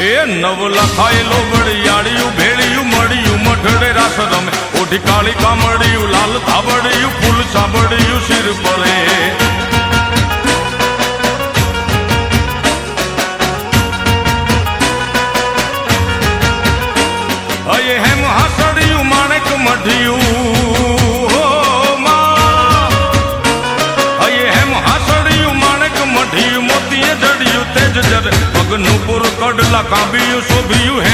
એ નવ લખાયેલો વડિયાળિયું ભેળિયું, મળ્યું મઠડે રાસ રમે ઓઢી કાળી કામડિયું લાલ થાબડિયું ફૂલ સાંભળ્યું શિર પરે અયે માં. good luck. I'll be.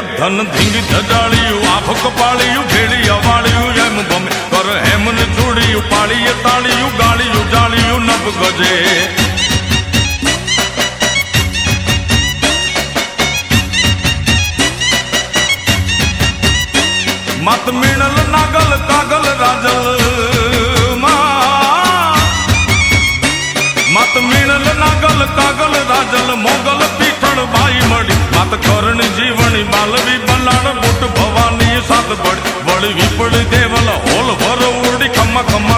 ધન ધીંગી ધજાળિયું આભ કપાળિયું ભેળી અવાળિયું એમ ગમે કર હેમન ચૂડિયું પાળીએ તાળિયું ગાળિયું જાળિયું નભ ગજે મત મીણલ નાગલ કાગલ રાજલ માં મત મીણલ નાગલ કાગલ રાજલ મોગલ પીઠળ બાઈ મળી பல்லவி மலவி பல்லான போட்டு பவானியும் சாத்து படி வலு இப்படி தேவல ஓல வர ஊருடி கம்ம கம்ம